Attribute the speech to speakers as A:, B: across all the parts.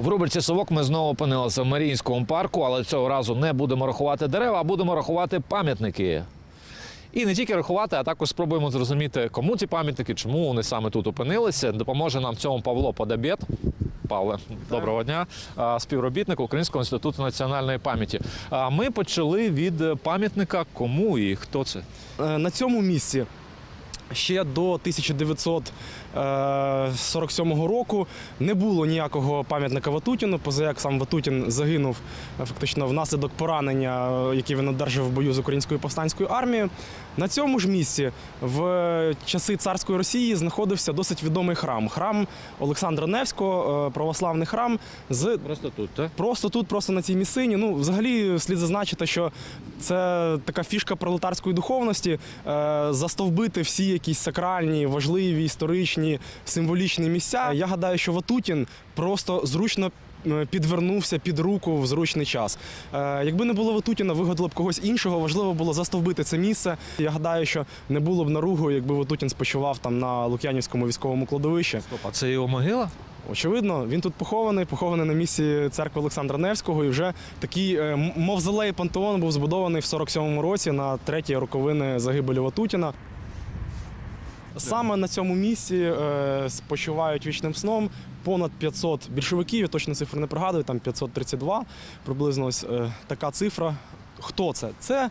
A: В рубриці Совок ми знову опинилися в Маріїнському парку, але цього разу не будемо рахувати дерева, а будемо рахувати пам'ятники. І не тільки рахувати, а також спробуємо зрозуміти, кому ці пам'ятники, чому вони саме тут опинилися. Допоможе нам в цьому Павло Подобєт. Павле, доброго дня. Співробітник Українського інституту національної пам'яті. Ми почали від пам'ятника кому і хто це?
B: Е, На цьому місці ще до 1947 року не було ніякого пам'ятника Ватутіну, поза як сам Ватутін загинув е, фактично внаслідок поранення, які яке він одержав в бою з українською повстанською армією. На цьому ж місці в часи царської Росії знаходився досить відомий храм. Храм Олександра Невського, е, православний храм з
A: Просто тут, так?
B: Просто тут, просто на цій місцині. Ну, взагалі, слід зазначити, що це така фішка пролетарської духовності е, застовбити всі якісь сакральні, важливі, історичні, символічні місця. Я гадаю, що Ватутін просто зручно. Е, Підвернувся під руку в зручний час. Е, якби не було Ватутіна, вигадали б когось іншого. Важливо було застовбити це місце. Я гадаю, що не було б наругу, якби Ватутін спочивав там на Лук'янівському військовому кладовищі.
A: А це його могила?
B: Очевидно, він тут похований, похований на місці церкви Олександра Невського. І вже такий е, мавзолей пантеон був збудований в 47-му році на треті роковини загибелі Ватутіна. Саме на цьому місці е, спочивають вічним сном понад 500 більшовиків. Я точно цифру не пригадую, там 532 приблизно ось е, така цифра. Хто це? Це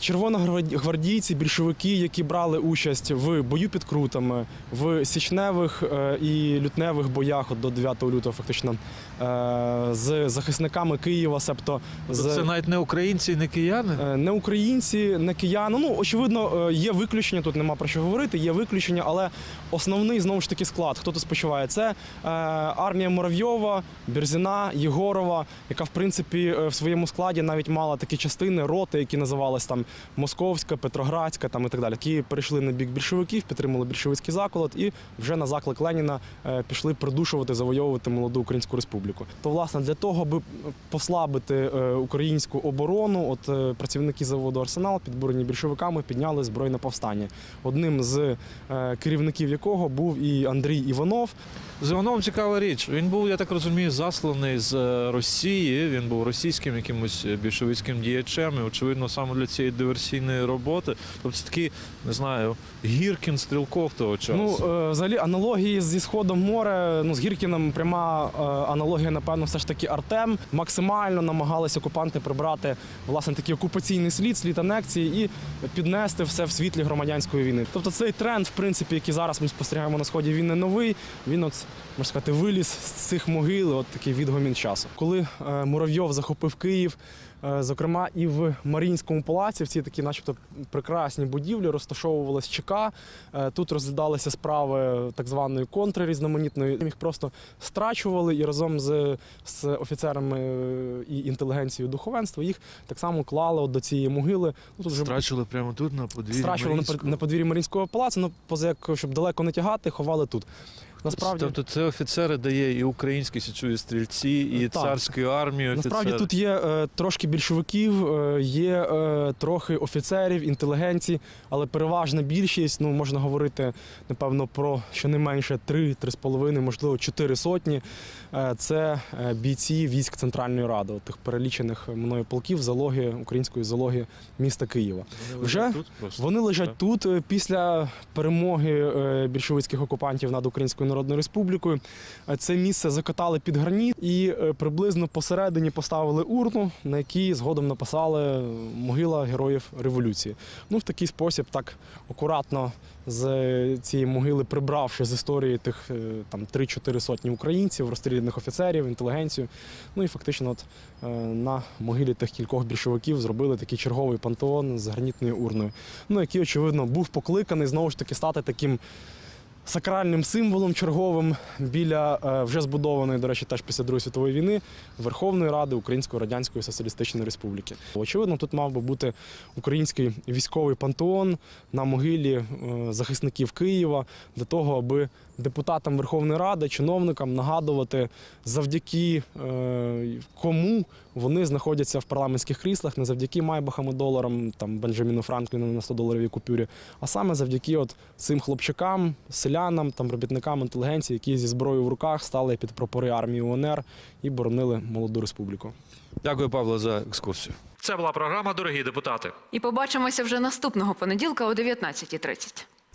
B: червоногвардійці, більшовики, які брали участь в бою під крутами, в січневих е, і лютневих боях от до 9 лютого, фактично, е, з захисниками Києва, себто з
A: Це навіть не українці і не кияни?
B: Е, Не українці, не кияни. Ну, очевидно, е, є виключення, тут нема про що говорити, є виключення, але основний знову ж таки склад, хто тут спочиває, це е, армія Муравйова, Берзіна, Єгорова, яка в принципі е, в своєму складі навіть мала такі частини, роти, які називались там Московська, Петроградська там і так далі, які перейшли на бік більшовиків, підтримали більшовицький заколот і вже на заклик Леніна е, пішли придушувати, завойовувати молоду українську республіку. То власне для того, аби послабити е, українську оборону, от е, працівники заводу Арсенал, підбурені більшовиками, підняли збройне повстання. Одним з керівників якого був і Андрій Іванов.
A: З Івановим цікава річ. Він був, я так розумію, засланий з Росії. Він був російським якимось більшовицьким діячем. І, очевидно, саме для цієї диверсійної роботи. Тобто такий, не знаю, Гіркін стрілков того часу.
B: Ну, е, взагалі, аналогії зі сходом моря, ну з Гіркіном пряма е, аналогія, напевно, все ж таки Артем. Максимально намагалися окупанти прибрати власне такий окупаційний слід, слід анексії і піднести все в світлі громадянської війни. Тобто цей тренд, в принципі, який зараз ми спостерігаємо на сході, він не новий. Він от можна сказати, виліз з цих могил, от такий відгомін часу. Коли е, Муравйов захопив Київ. Зокрема, і в Маріїнському палаці в цій такі, начебто, прекрасні будівлі розташовувалась ЧК. Е, Тут розглядалися справи так званої контри різноманітної. Їх просто страчували і разом з, з офіцерами е, і інтелігенцією духовенства їх так само клали до цієї могили. Ну, тут вже
A: Страчили прямо тут на подвір'ї.
B: страчували на,
A: Маріїнського.
B: на подвір'ї Марінського палацу, ну поза як щоб далеко не тягати, ховали тут. Насправді.
A: Тобто це офіцери дає і українські січові стрільці, і
B: Так.
A: царської армії.
B: Насправді тут є е, трошки більшовиків, е, є е, трохи офіцерів, інтелігенції, але переважна більшість, ну можна говорити, напевно, про щонайменше 3-3,5, можливо, 4 сотні. Е, це е, бійці військ Центральної Ради, тих перелічених мною полків залоги української залоги міста Києва.
A: Вони
B: вже
A: лежать тут просто.
B: Вони лежать
A: Так.
B: тут е, після перемоги е, більшовицьких окупантів над Українською Народною Республікою. Е, Це місце закатали під граніт і е, приблизно посередині поставили урну, на якій згодом написали могила героїв революції. Ну, в такий спосіб, так акуратно з цієї могили, прибравши з історії тих е, там 3-4 сотні українців, розстріляних офіцерів, інтелігенцію. Ну і фактично, от е, на могилі тих кількох більшовиків зробили такий черговий пантеон з гранітною урною ну, який, очевидно, був покликаний знову ж таки стати таким сакральним символом черговим біля е, вже збудованої, до речі, теж після Другої світової війни Верховної Ради Української Радянської Соціалістичної Республіки. Очевидно, тут мав би бути український військовий пантеон на могилі е, захисників Києва для того, аби депутатам Верховної Ради, чиновникам нагадувати, завдяки е, кому вони знаходяться в парламентських кріслах, не завдяки Майбахам і доларам, там Бенджаміну Франкліну на 100 доларовій купюрі, а саме завдяки от цим хлопчакам, селянам, там робітникам інтелігенції, які зі зброєю в руках стали під прапори армії УНР і боронили молоду республіку.
A: Дякую, Павло, за екскурсію. Це була програма Дорогі депутати.
C: І побачимося вже наступного понеділка о 19.30.